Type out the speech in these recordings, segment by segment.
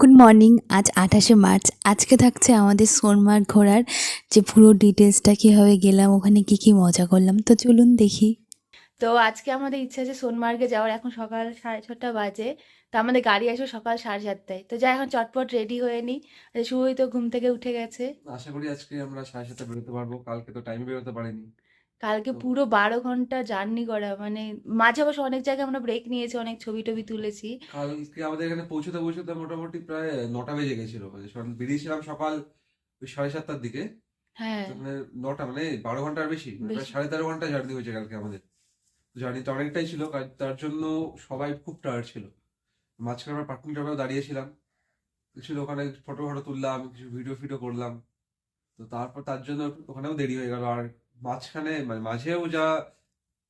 Good morning আজ আঠাশে March. আজকে থাকছে আমাদের সোনমার্গ ঘোরার যে পুরো ডিটেলসটা কীভাবে গেলাম ওখানে কী কী মজা করলাম। তো চলুন দেখি। তো আজকে আমাদের ইচ্ছা আছে সোনমার্গে যাওয়ার। এখন সকাল সাড়ে ছটা বাজে। তো আমাদের গাড়ি আসবে সকাল সাড়ে সাতটায়। তো যাই এখন চটপট রেডি হয়ে নিই। আর শুভই তো ঘুম থেকে উঠে গেছে। আশা করি আজকে আমরা সাড়ে সাতটা বেরোতে পারব। কালকে তো টাইমে বেরোতে পারিনি। কালকে পুরো বারো ঘণ্টা জার্নি করা মানে মাঝে অবশ্য অনেক জায়গায় আমরা ব্রেক নিয়েছি অনেক ছবি টবি তুলেছি। কালকে আমাদের এখানে পৌঁছতে পৌঁছতে মোটামুটি প্রায় নটা বেজে গেছিল মানে বেরিয়েছিলাম সকাল ওই সাড়ে সাতটার দিকে। হ্যাঁ। মানে নটা মানে বারো ঘণ্টার বেশি মানে প্রায় সাড়ে তেরো ঘণ্টা জার্নি হয়েছে কালকে আমাদের। জার্নিটা অনেকটাই ছিল তার জন্য সবাই খুব টায়ার্ড ছিল। মাঝখানে আমরা পাটনি টপেও দাঁড়িয়েছিলাম। ছিল ওখানে ফটো ফটো তুললাম কিছু ভিডিও ফিডিও করলাম। তো তারপর তার জন্য ওখানেও দেরি হয়ে গেল। আর মাঝখানে মানে মাঝেও যা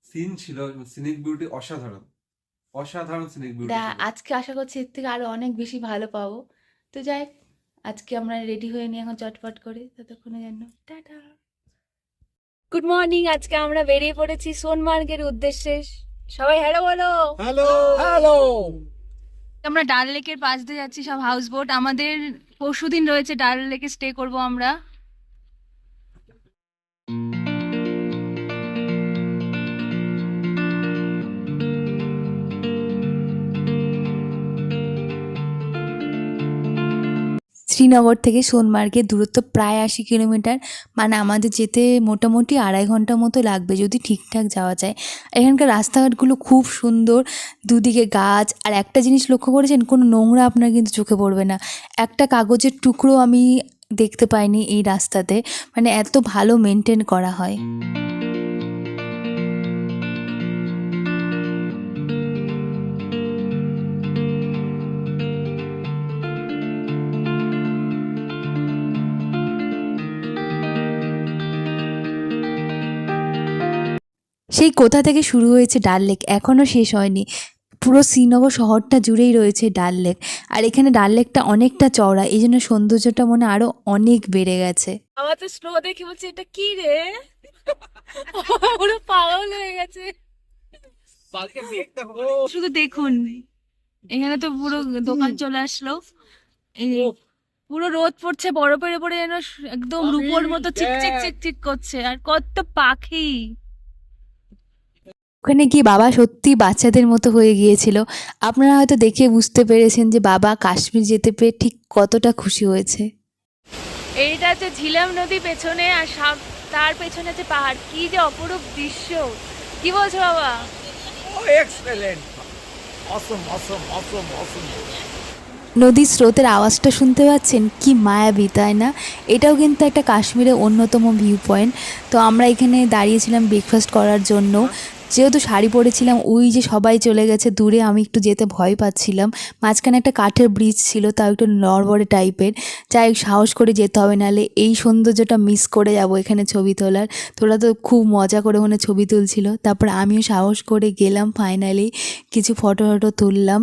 সিন ছিল সিনিক বিউটি অসাধারণ। অসাধারণ সিনিক বিউটি দা- আজকে আশা করছি এর থেকে আরও অনেক বেশি ভালো পাবো। তো যাই আজকে আমরা রেডি হয়ে নিই এখন চটপট করে ততক্ষণের জন্য টাটা। গুড মর্নিং আজকে আমরা বেরিয়ে পড়েছি সোনমার্গের উদ্দেশ্যে। সবাই হ্যালো বলো। হ্যালো হ্যালো আমরা ডাল লেকের পাশ দিয়ে যাচ্ছি সব হাউস বোট আমাদের পরশুদিন রয়েছে ডাল লেকে স্টে করব আমরা। শ্রীনগর থেকে সোনমার্গের দূরত্ব প্রায় আশি কিলোমিটার। মানে আমাদের যেতে মোটামুটি আড়াই ঘণ্টা মতো লাগবে যদি ঠিকঠাক যাওয়া যায়। এখানকার রাস্তাঘাটগুলো খুব সুন্দর, দুদিকে গাছ। আর একটা জিনিস লক্ষ্য করেছেন, কোনো নোংরা আপনার কিন্তু চোখে পড়বে না। একটা কাগজের টুকরো আমি দেখতে পাইনি এই রাস্তাতে। মানে এত ভালো মেনটেন করা হয়। সেই কোথা থেকে শুরু হয়েছে ডাল লেক? এখনও শেষ হয়নি। পুরো শ্রীনগর শহরটা জুড়েই রয়েছে ডাল লেক। আর এখানে ডাল লেকটা অনেকটা চওড়া এই জন্য সৌন্দর্যটা মনে আরও অনেক বেড়ে গেছে। আমার তো স্নো দেখে বলছে এটা কি রে? পুরো পাগল হয়ে গেছে। শুধু দেখুন। এখানে তো পুরো দোকান চলে আসলো। পুরো রোদ পড়ছে বরফের উপরে যেন একদম রূপোর মতো চিকচিক দেখ। চিকচিক করছে। আর কত পাখি। ওখানে গিয়ে বাবা সত্যি বাচ্চাদের মতো হয়ে গিয়েছিল। আপনারা হয়তো দেখে বুঝতে পেরেছেন যে বাবা কাশ্মীর যেতে পেয়ে ঠিক কতটা খুশি হয়েছে। এইটা হচ্ছে ঝিলাম নদী পেছনে আর তার পেছনে আছে পাহাড় কি যে অপরূপ দৃশ্য। কি বলছো বাবা? এক্সেলেন্ট অসম অসম অসম অসম নদীর স্রোতের আওয়াজটা শুনতে পাচ্ছেন? কি মায়াবী তাই না? এটাও কিন্তু একটা কাশ্মীরের অন্যতম ভিউ পয়েন্ট তো আমরা এখানে দাঁড়িয়েছিলাম ব্রেকফাস্ট করার জন্য। যেহেতু শাড়ি পরেছিলাম ওই যে সবাই চলে গেছে দূরে আমি একটু যেতে ভয় পাচ্ছিলাম। মাঝখানে একটা কাঠের ব্রিজ ছিল তাও একটু নড়বড়ে টাইপের যাই হোক সাহস করে যেতে হবে নাহলে এই সৌন্দর্যটা মিস করে যাব এখানে ছবি তোলার। তোরা তো খুব মজা করে ওখানে ছবি তুলছিল। তারপর আমিও সাহস করে গেলাম ফাইনালি কিছু ফটো ফটো তুললাম।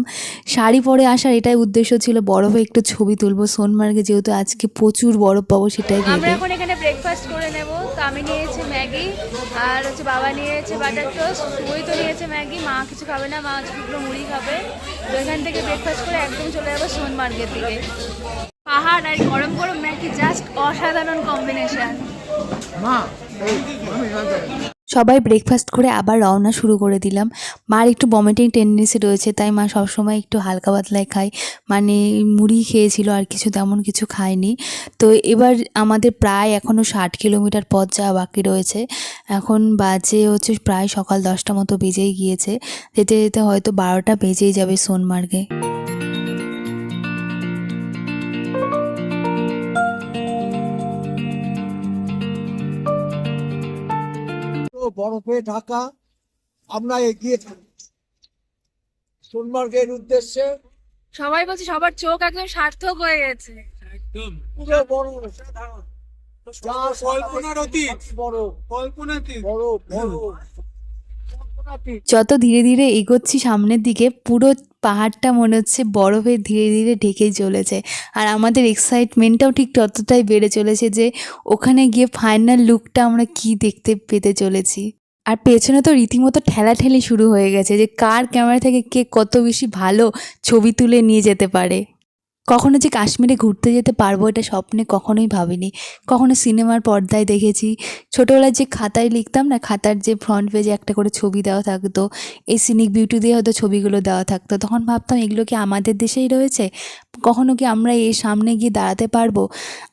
শাড়ি পরে আসার এটাই উদ্দেশ্য ছিল বরফে একটু ছবি তুলবো। সোনমার্গে যেহেতু আজকে প্রচুর বরফ পাবো সেটাই আমরা এখন এখানে ব্রেকফাস্ট করে নেব। তো আমি নিয়েছি ম্যাগি আর হচ্ছে বাবা নিয়েছে বাটার টোস্ট ওই তো নিয়েছে ম্যাগি, মা কিছু খাবে না, মা পুরো মুড়ি খাবে। তো এখান থেকে ব্রেকফাস্ট করে একদম চলে যাব সোনমার্গের দিকে পাহাড় আর গরম গরম ম্যাগি জাস্ট অসাধারণ কম্বিনেশন মা সবাই ব্রেকফাস্ট করে আবার রওনা শুরু করে দিলাম। মার একটু বমিটিং টেন্ডেন্সি রয়েছে, তাই মা সবসময় একটু হালকা পাতলায় খায়। মানে মুড়ি খেয়েছিল আর কিছু তেমন কিছু খায়নি। তো এবার আমাদের প্রায় এখনও ষাট কিলোমিটার পথ যাওয়া বাকি রয়েছে। এখন বাজে হচ্ছে প্রায় সকাল দশটা মতো বেজেই গিয়েছে। যেতে যেতে হয়তো বারোটা বেজেই যাবে সোনমার্গে। বরফে ঢাকা আমরা এগিয়ে থাকি। সোনমার্গের উদ্দেশ্যে সবাই বলছে সবার চোখ একদম সার্থক হয়ে গেছে। পুরো বরফ যা কল্পনার অতীত। বড়। কল্পনাতীত। বড় বড়। যত ধীরে ধীরে এগোচ্ছি সামনের দিকে পুরো পাহাড়টা মনে হচ্ছে বরফে ধীরে ধীরে ঢেকেই চলেছে। আর আমাদের এক্সাইটমেন্টটাও ঠিক ততটাই বেড়ে চলেছে যে ওখানে গিয়ে ফাইনাল লুকটা আমরা কি দেখতে পেতে চলেছি। আর পেছনে তো রীতিমতো ঠেলাঠেলি শুরু হয়ে গেছে যে কার ক্যামেরা থেকে কে কত বেশি ভালো ছবি তুলে নিয়ে যেতে পারে। কখনো যে কাশ্মীরে ঘুরতে যেতে পারব এটা স্বপ্নে কখনোই ভাবিনি। কখনো সিনেমার পর্দায় দেখেছি। ছোটোবেলায় যে খাতায় লিখতাম না, খাতার যে ফ্রন্ট পেজে একটা করে ছবি দেওয়া থাকতো, এই সিনিক বিউটি দিয়ে হয়তো ছবিগুলো দেওয়া থাকতো। তখন ভাবতাম, এগুলো কি আমাদের দেশেই রয়েছে? কখনো কি আমরা এর সামনে গিয়ে দাঁড়াতে পারব?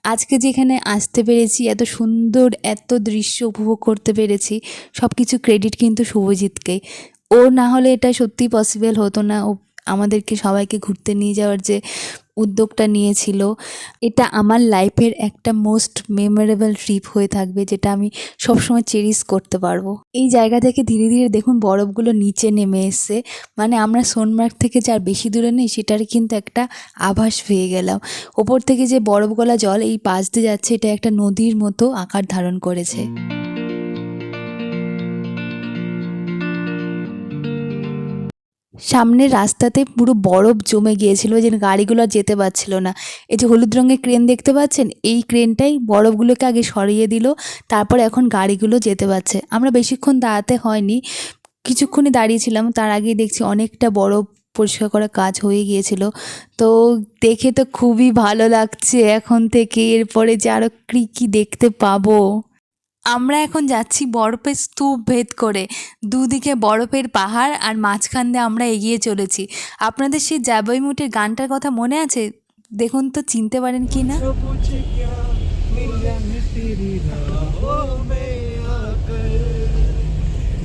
আজকে যেখানে আসতে পেরেছি, এত সুন্দর, এত দৃশ্য উপভোগ করতে পেরেছি সব কিছু ক্রেডিট কিন্তু শুভজিৎকে। ও না হলে এটা সত্যিই পসিবল হতো না। ও আমাদেরকে সবাইকে ঘুরতে নিয়ে যাওয়ার যে উদ্যোগটা নিয়েছিল। এটা আমার লাইফের একটা মোস্ট মেমোরেবল ট্রিপ হয়ে থাকবে, যেটা আমি সবসময় চেরিশ করতে পারব। এই জায়গা থেকে ধীরে ধীরে দেখুন বরফগুলো নিচে নেমে এসছে। মানে আমরা সোনমার্গ থেকে যার বেশি দূরে নেই সেটার কিন্তু একটা আভাস পেয়ে গেলাম। ওপর থেকে যে বরফগলা জল এই পাশ দিয়ে যাচ্ছে, এটা একটা নদীর মতো আকার ধারণ করেছে। সামনের রাস্তাতে পুরো বরফ জমে গিয়েছিল যে গাড়িগুলো যেতে পারছিল না। এই যে হলুদ রঙের ক্রেন দেখতে পাচ্ছেন? এই ক্রেনটাই বরফগুলোকে আগে সরিয়ে দিল, তারপর এখন গাড়িগুলো যেতে পারছে। আমরা বেশিক্ষণ দাঁড়াতে হয়নি, কিছুক্ষণই দাঁড়িয়েছিলাম, তার আগেই দেখছি অনেকটা বরফ পরিষ্কার করা কাজ হয়ে গিয়েছিল। তো দেখে তো খুবই ভালো লাগছে এখন থেকে, এরপরে যে আরও কী কী দেখতে পাবো। আমরা এখন যাচ্ছি বরফের স্তূপ ভেদ করে দুদিকে বরফের পাহাড় আর মাঝখান দিয়ে আমরা এগিয়ে চলেছি আপনাদের সেই জাবইমুটের গানটার কথা মনে আছে দেখুন তো চিনতে পারেন কি না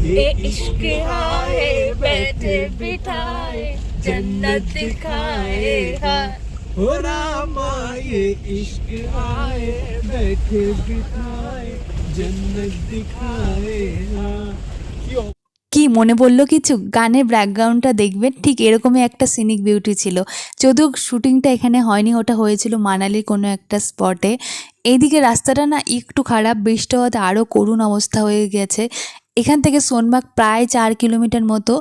ए इश्क आए बैठे बिठाए जन्नत दिखाए हाँ हो रामा ये इश्क आए बैठे बिठाए जन्नत दिखाए हाँ কি মনে পড়ল কিছু? গানের ব্যাকগ্রাউন্ডটা দেখবেন, ঠিক এরকমই একটা সিনিক বিউটি ছিল। যদিও শুটিংটা এখানে হয়নি, ওটা হয়েছিল মানালির কোনো একটা স্পটে এইদিকে রাস্তাটা না একটু খারাপ, বৃষ্টি হওয়াতে আরও করুণ অবস্থা হয়ে গেছে। এখান থেকে সোনবাগ প্রায় চার কিলোমিটার মতো,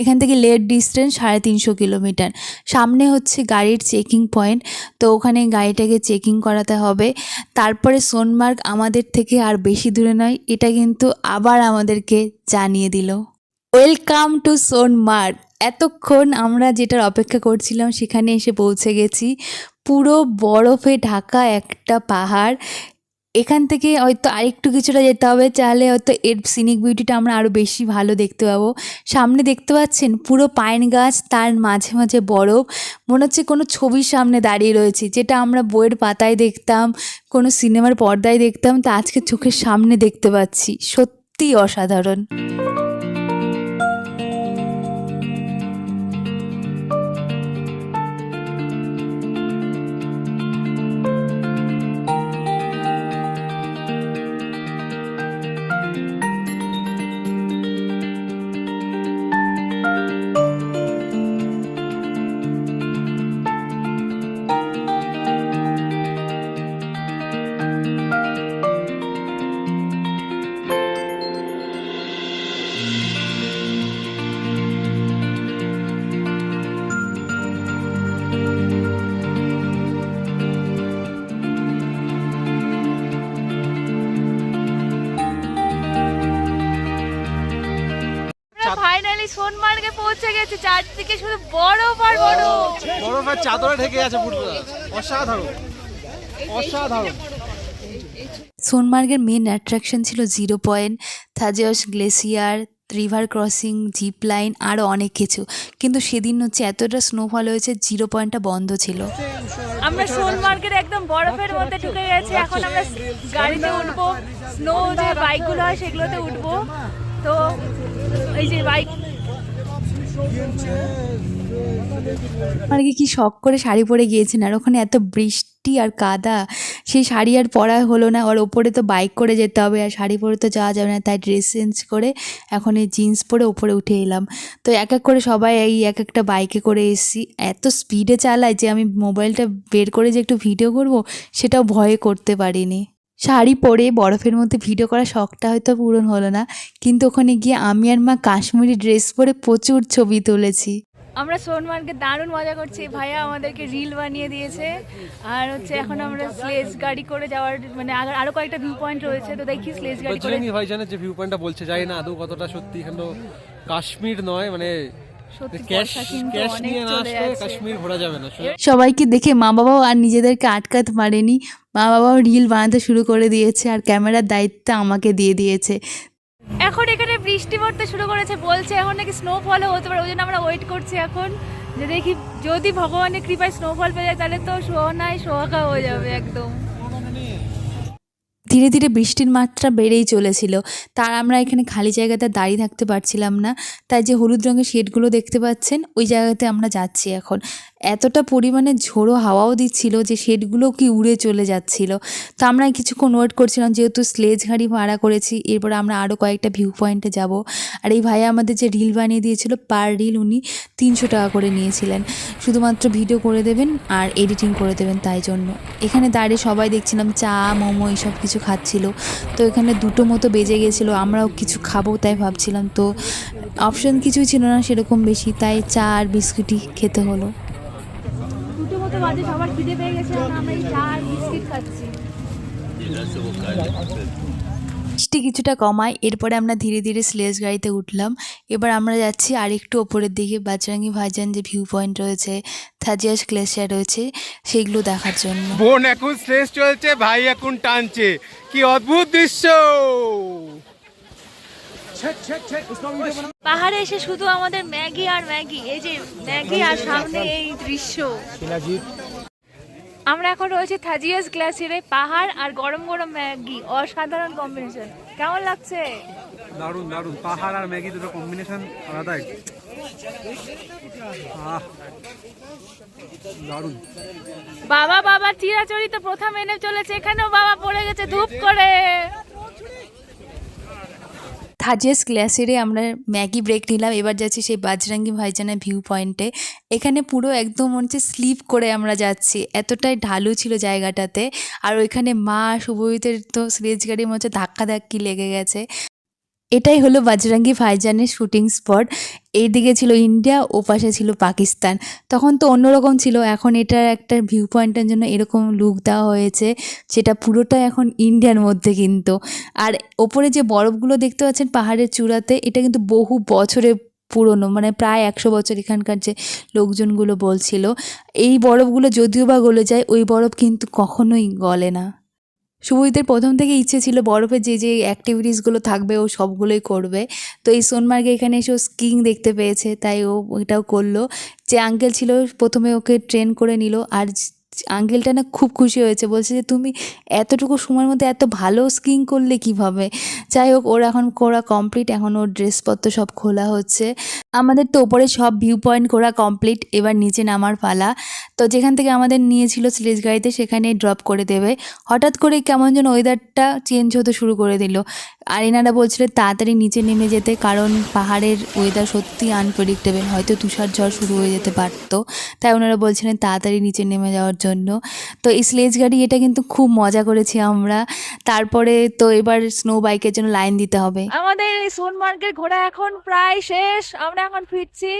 এখান থেকে লেট ডিস্টেন্স সাড়ে তিনশো কিলোমিটার। সামনে হচ্ছে গাড়ির চেকিং পয়েন্ট, তো ওখানে গাড়িটাকে চেকিং করাতে হবে। তারপরে সোনমার্গ আমাদের থেকে আর বেশি দূরে নয়, এটা কিন্তু আবার আমাদেরকে জানিয়ে দিল। Welcome to Sonamarg. এতক্ষণ আমরা যেটার অপেক্ষা করছিলাম, সেখানে এসে পৌঁছে গেছি। পুরো বরফে ঢাকা একটা পাহাড় এখান থেকে হয়তো আরেকটু কিছুটা যেতে হবে, তাহলে হয়তো এর সিনিক বিউটিটা আমরা আরও বেশি ভালো দেখতে পাবো। সামনে দেখতে পাচ্ছেন পুরো পাইন গাছ, তার মাঝে মাঝে বরফ। মনে হচ্ছে কোনো ছবির সামনে দাঁড়িয়ে রয়েছে, যেটা আমরা বইয়ের পাতায় দেখতাম, কোনো সিনেমার পর্দায় দেখতাম, তা আজকে চোখের সামনে দেখতে পাচ্ছি। সত্যি অসাধারণ। সোনমার্গে পৌঁছে গেছি চারদিকে শুধু বরফ আর বরফ। বরফের চাদরে ঢেকে আছে পুরো। অসাধারণ। অসাধারণ। সোনমার্গের মেন অ্যাট্রাকশন ছিল zero point Thajiwas glacier river crossing zip line আরও অনেক কিছু। কিন্তু সেদিন হচ্ছে এতটা স্নোফল হয়েছে জিরো পয়েন্টটা বন্ধ ছিল। আমরা সোনমার্গের একদম বরফের মধ্যে ঢুকে গেছি এখন আমরা গাড়িতে উঠবো স্নো যে বাইকগুলো হয় সেগুলোতে উঠবো। তো এই যে বাইক মার্গে কি শখ করে শাড়ি পরে গিয়েছেন? আর ওখানে এত বৃষ্টি আর কাদা, সেই শাড়ি আর পরা হলো না। আর ওপরে তো বাইক করে যেতে হবে, আর শাড়ি পরে তো যাওয়া যাবে না। তাই ড্রেস চেঞ্জ করে এখন এই জিন্স পরে ওপরে উঠে এলাম। তো এক এক করে সবাই এই এক একটা বাইকে করে এসেছি। এত স্পিডে চালায় যে আমি মোবাইলটা বের করে যে একটু ভিডিও করব, সেটাও ভয়ে করতে পারিনি। শাড়ি পরে বরফের মধ্যে ভিডিও করার শখটা হয়তো পূরণ হলো না। কিন্তু ওখানে গিয়ে আমি আর মা কাশ্মীরি ড্রেস পরে প্রচুর ছবি তুলেছি। আমরা সোনমার্গে দারুণ মজা করছি। ভাইয়া আমাদেরকে রিল বানিয়ে দিয়েছে। আর হচ্ছে এখন আমরা স্লেজ গাড়ি করে যাওয়ার মানে আর- কয়েকটা ভিউ পয়েন্ট রয়েছে। তো দেখি স্লেজ গাড়ি করে বজরঙ্গি ভাইজানের যে ভিউ পয়েন্টটা বলছে জানি না আদৌ কতটা সত্যি। এখানে কাশ্মীর নয় মানে কিন্তু সবাইকে দেখে মা বাবাও আর নিজেদেরকে আটকাতে পারেনি। মা বাবাও রিল বানাতে শুরু করে দিয়েছে আর ক্যামেরার দায়িত্ব আমাকে দিয়ে দিয়েছে। এখন এখানে বৃষ্টি পড়তে শুরু করেছে, বলছে এখন নাকি স্নোফলও হতে পারে ওই জন্য আমরা ওয়েট করছি এখন যে দেখি যদি ভগবানের কৃপায় স্নোফল পেয়ে যায়, তাহলে তো সোহানায় সোহাগা হয়ে যাবে একদম। ধীরে ধীরে বৃষ্টির মাত্রা বেড়েই চলেছিল। তার আমরা এখানে খালি জায়গাতে দাঁড়িয়ে থাকতে পারছিলাম না। তাই যে হলুদ রঙের শেডগুলো দেখতে পাচ্ছেন, ওই জায়গাতে আমরা যাচ্ছি এখন। এতটা পরিমাণে ঝোড়ো হাওয়াও দিচ্ছিল যে শেডগুলো কি উড়ে চলে যাচ্ছিল। তো আমরা কিছুক্ষণ ওয়েট করছিলাম, যেহেতু স্লেজ গাড়ি ভাড়া করেছি, এরপর আমরা আরও কয়েকটা ভিউ পয়েন্টে যাব। আর এই ভাইয়া আমাদের যে রিল বানিয়ে দিয়েছিল পার রিল উনি তিনশো টাকা করে নিয়েছিলেন। শুধুমাত্র ভিডিও করে দেবেন আর এডিটিং করে দেবেন তাই জন্য। এখানে দাঁড়িয়ে সবাই দেখছিলাম, চা, মোমো, এইসব কিছু খাচ্ছিল। তো এখানে দুটো মতো বেজে গেছিল, আমরাও কিছু খাব তাই ভাবছিলাম। তো অপশন কিছুই ছিল না, সেরকম বেশি, তাই চা আর বিস্কুটই খেতে হলো। সবার খিদে পেয়ে গেছে আমরা এই চা আর বিস্কিট খাচ্ছি। বৃষ্টি কিছুটা কমায় এরপরে আমরা ধীরে ধীরে স্লেজ গাড়িতে উঠলাম। এবার আমরা যাচ্ছি আরেকটু ওপরের দিকে বাজরাঙ্গি ভাইজান যে ভিউ পয়েন্ট রয়েছে থাজিয়াস গ্লেশিয়ার রয়েছে সেগুলো দেখার জন্য। বোন এখন স্ট্রেস চলছে ভাই এখন টানছে। কি অদ্ভুত দৃশ্য! পাহাড়ে এসে শুধু আমাদের ম্যাগি আর ম্যাগি এই যে ম্যাগি আর সামনে এই দৃশ্য। আমরা এখন রয়েছে থাজিয়াস গ্লাসিরে পাহাড় আর গরম গরম ম্যাগি অসাধারণ কম্বিনেশন কেমন লাগছে? দারুণ দারুণ পাহাড় আর ম্যাগি দুটো কম্বিনেশন আলাদাই। দারুণ। বাবা বাবা চিরাচরিত প্রথা প্রথম এনে চলেছে। এখানেও বাবা পড়ে গেছে ধূপ করে। থাজিয়াস গ্ল্যাসেরে আমরা ম্যাগি ব্রেক নিলাম। এবার যাচ্ছি সেই বাজরাঙ্গি ভাইজানের ভিউ পয়েন্টে। এখানে পুরো একদম হচ্ছে স্লিপ করে আমরা যাচ্ছি। এতটাই ঢালু ছিল জায়গাটাতে। আর ওইখানে মা শুভজিতের তো স্লেজ গাড়ির মধ্যে ধাক্কা ধাক্কি লেগে গেছে। এটাই হলো বাজরাঙ্গি ভাইজানের শুটিং স্পট। এইদিকে ছিল ইন্ডিয়া, ও পাশে ছিল পাকিস্তান। তখন তো অন্যরকম ছিল, এখন এটার একটা ভিউ পয়েন্টের জন্য এরকম লুক দেওয়া হয়েছে, যেটা পুরোটা এখন ইন্ডিয়ার মধ্যে কিন্তু। আর ওপরে যে বরফগুলো দেখতে পাচ্ছেন পাহাড়ের চূড়াতে, এটা কিন্তু বহু বছরের পুরনো মানে প্রায় একশো বছর এখানকার যে লোকজনগুলো বলছিল। এই বরফগুলো যদিও বা গলে যায়, ওই বরফ কিন্তু কখনোই গলে না। শুভজিতের প্রথম থেকে ইচ্ছে ছিল বরফে যে যে অ্যাক্টিভিটিসগুলো থাকবে ও সবগুলোই করবে। তো এই সোনমার্গে এখানে এসে ও স্কিং দেখতে পেয়েছে, তাই ও এটাও করল। যে আঙ্কেল ছিল, প্রথমে ওকে ট্রেন করে নিল। আর আঙ্কেলটা না খুব খুশি হয়েছে। বলছে যে, তুমি এতটুকু সময়ের মধ্যে এত ভালো স্কিং করলে কীভাবে? যাই হোক, ওর এখন করা কমপ্লিট এখন ওর ড্রেসপত্র সব খোলা হচ্ছে। আমাদের তো ওপরে সব ভিউ পয়েন্ট করা কমপ্লিট এবার নিচে নামার পালা। তো যেখান থেকে আমাদের নিয়েছিল স্লেজ গাড়িতে সেখানে ড্রপ করে দেবে। হঠাৎ করে কেমন যেন ওয়েদারটা চেঞ্জ হতে শুরু করে দিল। আর এনারা বলছিলেন তাড়াতাড়ি নিচে নেমে যেতে, কারণ পাহাড়ের ওয়েদার সত্যি আনপ্রেডিক্টেবল হয়তো তুষার ঝড় শুরু হয়ে যেতে পারতো। তাই ওনারা বলছিলেন, তাড়াতাড়ি নিচে নেমে যাওয়ার জন্য। তো এই স্লেজ গাড়ি এটা কিন্তু খুব মজা করেছি আমরা। তারপরে তো এবার স্নো বাইকের জন্য লাইন দিতে হবে। আমাদের এই সোনমার্গের ঘোরা এখন প্রায় শেষ। আমরা এখন ফিরছি।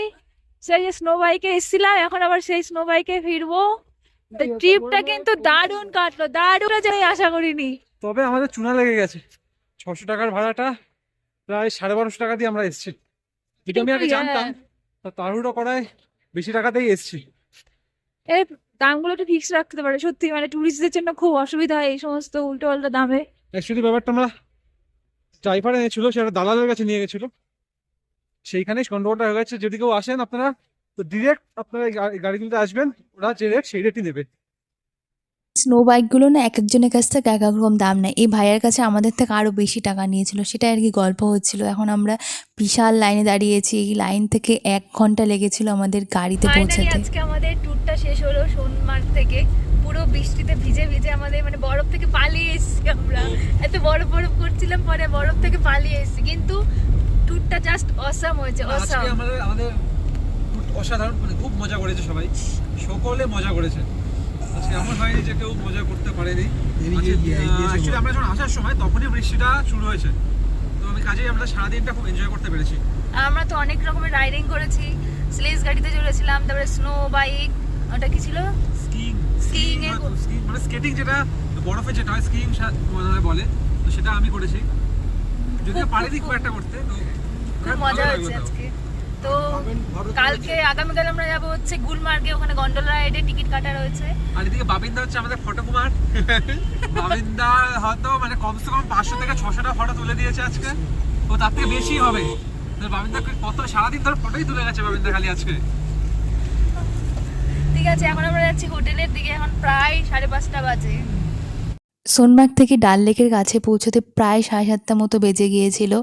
সেই যে স্নো বাইকে এসেছিলাম এখন আবার সেই স্নো বাইকে ফিরবো। ট্রিপটা কিন্তু দারুণ কাটলো। দারুণ যে আশা করিনি। তবে আমাদের চুনা লেগে গেছে। ছশো টাকার ভাড়াটা প্রায় সাড়ে বারোশো টাকা দিয়ে আমরা এসেছি। যেটা আমি আগে জানতাম হ্যাঁ। তা তাড়াহুড়ো করায় বেশি টাকাতেই এসেছি। দামগুলো একটু ফিক্স রাখতে পারে। সত্যি মানে টুরিস্টদের জন্য খুব অসুবিধা হয় এই সমস্ত উল্টো পাল্টা দামে। অ্যাকচুয়ালি ব্যাপারটা আমরা ড্রাইভার এনেছিল, সেটা দালালের কাছে নিয়ে গেছিল। সেইখানেই গন্ডগোলটা হয়ে গেছে। যদি কেউ আসেন আপনারা, তো ডিরেক্ট আপনারা গাড়িগুলোতে আসবেন, ওরা যে রেট সেই রেটই নেবে। স্নো বাইকগুলো না এক একজনের কাছ থেকে এক এক রকম দাম নেয়। এই ভাইয়ের কাছে আমাদের থেকে আরও বেশি টাকা নিয়েছিল। সেটা আর কি গল্প হচ্ছিল। এখন আমরা বিশাল লাইনে দাঁড়িয়েছি। এই লাইন থেকে এক ঘণ্টা লেগেছিল আমাদের গাড়িতে পৌঁছাতে। আজকে আমাদের ট্যুরটা শেষ হলো সোনমার্গ থেকে। পুরো বৃষ্টিতে ভিজে ভিজে আমাদের মানে বরফ থেকে পালিয়ে এসেছি আমরা। এত বরফ বরফ করছিলাম পরে বরফ থেকে পালিয়ে এসেছি। কিন্তু ট্যুরটা জাস্ট অসাম হয়েছে অসাম আজকে আমাদের আমাদের অসাধারণ মানে খুব মজা করেছে সবাই। সকলে মজা করেছে। আজকে এমন হয়নি যে কেউ মজা করতে পারেনি। অ্যাকচুয়ালি আমরা যখন আসার সময় তখনই বৃষ্টিটা শুরু হয়েছে। তো আমি কাজেই আমরা সারাদিনটা খুব এনজয় করতে পেরেছি। আমরা তো অনেক রকমের রাইডিং করেছি। স্লেজ গাড়িতে চড়েছিলাম তারপরে স্নো বাইক ওটা কি ছিল? স্কিং স্কিং মানে স্কেটিং যেটা বরফে যেটা হয় স্কিং বলে তো সেটা আমি করেছি। যদিও পারিনি খুব- একটা করতে তো খুব মজা হয়েছে আজকে। তো কালকে আগামীকাল আমরা যাব হচ্ছে গুলমার্গে ওখানে গন্ডোলা রাইডে টিকিট কাটা রয়েছে। আর এদিকে বাবিন্দা হচ্ছে আমাদের ফটো কুমার বাবিন্দা হয়তো মানে কমসে কম পাঁচশো থেকে ছশোটা ফটো তুলে দিয়েছে আজকে। ও তার থেকে বেশি হবে। বাবিন্দা কত সারাদিন ধরে ফটোই তুলে গেছে বাবিন্দা খালি আজকে। ঠিক আছে এখন আমরা যাচ্ছি হোটেলের দিকে এখন প্রায় সাড়ে পাঁচটা বাজে। সোনমার্গ থেকে ডাল লেকের কাছে পৌঁছতে প্রায় সাড়ে সাতটা মতো বেজে গিয়েছিল।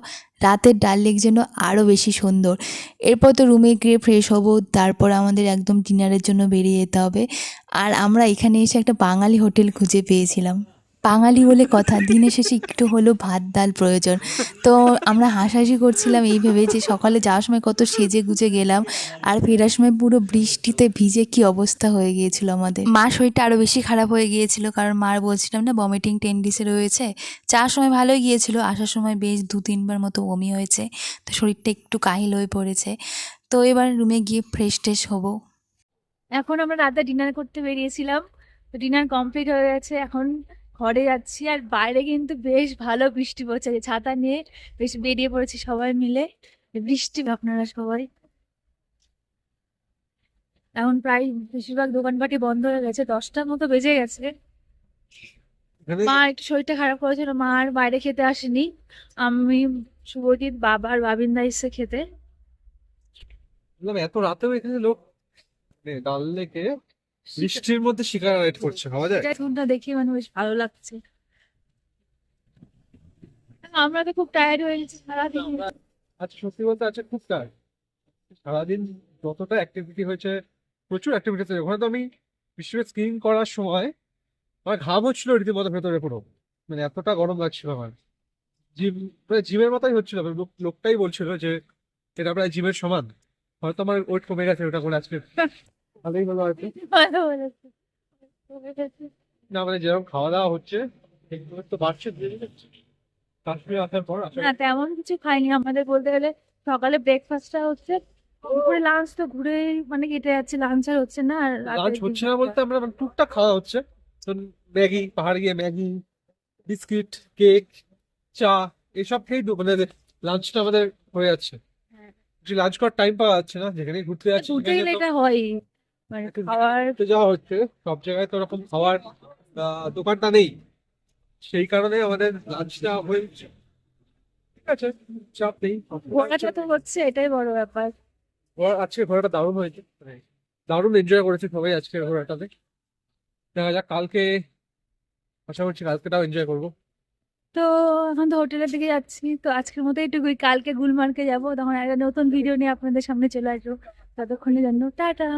রাতের ডাল লেক যেন আরও বেশি সুন্দর। এরপর তো রুমে গিয়ে ফ্রেশ হব, তারপর আমাদের একদম ডিনারের জন্য বেরিয়ে যেতে হবে। আর আমরা এখানে এসে একটা বাঙালি হোটেল খুঁজে পেয়েছিলাম। বাঙালি বলে কথা দিনে শেষে একটু হলেও ভাত, ডাল প্রয়োজন। তো আমরা হাসাহাসি করছিলাম এই ভেবে যে সকালে যাওয়ার সময় কত সেজে গুজে গেলাম আর ফেরার সময় পুরো বৃষ্টিতে ভিজে কি অবস্থা হয়ে গিয়েছিল আমাদের। মা শরীরটা আরও বেশি খারাপ হয়ে গিয়েছিল কারণ মার বলছিলাম না ভমিটিং টেন্ডিসে রয়েছে। যাওয়ার সময় ভালোই গিয়েছিল, আসার সময় বেশ দু তিনবার মতো বমি হয়েছে। তো শরীরটা একটু কাহিল হয়ে পড়েছে। তো এবার রুমে গিয়ে ফ্রেশ ট্রেশ হব। এখন আমরা রাতে ডিনার করতে বেরিয়েছিলাম। তো ডিনার কমপ্লিট হয়ে গেছে। এখন ঘরে যাচ্ছি আর বাইরে কিন্তু বেশ ভালো বৃষ্টি পড়ছে। ছাতা নিয়ে বেশ বেরিয়ে পড়েছি সবাই মিলে। বৃষ্টি আপনারা সবাই। এখন প্রায় বেশিরভাগ দোকানপাটি বন্ধ হয়ে গেছে দশটার মতো বেজে গেছে। মা একটু শরীরটা খারাপ করেছিল মা আর বাইরে খেতে আসেনি। আমি শুভজিৎ বাবা আর বাবিন্দা এসে খেতে। এত রাতেও এখানে লোক ডাল লেকে বৃষ্টির মধ্যে শিকার রাইড করছে ভাবা যায়? এখনটা দেখে মানে বেশ ভালো লাগছে। আমরা তো খুব টায়ার্ড হয়ে গেছি সারাদিন। আচ্ছা সত্যি বলতে আছে খুব টায়ার্ড সারাদিন যতটা অ্যাক্টিভিটি হয়েছে প্রচুর অ্যাক্টিভিটি হয়েছে। ওখানে তো আমি বৃষ্টিতে স্কিং করার সময় আমার ঘাম হচ্ছিল রীতিমতো ভেতরে পুরো। মানে এতটা গরম লাগছিল আমার। জিম প্রায় জিমের মতোই হচ্ছিল। লোকটাই বলছিল যে এটা প্রায় জিমের সমান। হয়তো আমার ওয়েট কমে গেছে ওটা করে আজকে ভালোই হলো ভালো বলেছে না মানে যেরকম খাওয়া দাওয়া হচ্ছে তো বাড়ছে ধীরে ধীরে কাশ্মীর আসার পর না তেমন কিছু খাইনি। আমাদের বলতে গেলে সকালে ব্রেকফাস্টটা হচ্ছে দুপুরে লাঞ্চ তো ঘুরে মানে কেটে যাচ্ছে লাঞ্চ আর হচ্ছে না আর লাঞ্চ হচ্ছে না বলতে আমরা মানে টুকটাক খাওয়া হচ্ছে। তো ম্যাগি পাহাড় গিয়ে ম্যাগি বিস্কিট কেক চা এসব খেয়েই মানে লাঞ্চটা আমাদের হয়ে যাচ্ছে। হ্যাঁ। লাঞ্চ করার টাইম পাওয়া যাচ্ছে না যেখানে ঘুরতে যাচ্ছি ঘুরতে গেলে এটা হয় মানে খাওয়ার যাওয়া হচ্ছে সব জায়গায় তো ওরকম খাওয়ার দোকানটা নেই। সেই কারণে আমাদের লাঞ্চটা হয়েছে ঠিক আছে চাপ নেই। ঘোরাটা তো হচ্ছে এটাই বড় ব্যাপার। ঘোরা আজকে ঘোরাটা দারুণ হয়েছে। দারুণ এনজয় করেছে সবাই আজকে ঘোরাটাতে। দেখা যাক কালকে আশা করছি কালকেটাও এনজয় করব। তো এখন তো হোটেলের দিকে যাচ্ছি তো আজকের মতো এইটুকুই। কালকে গুলমার্গে যাব তখন একটা নতুন ভিডিও নিয়ে আপনাদের সামনে চলে আসব। ততক্ষণের জন্য টাটা।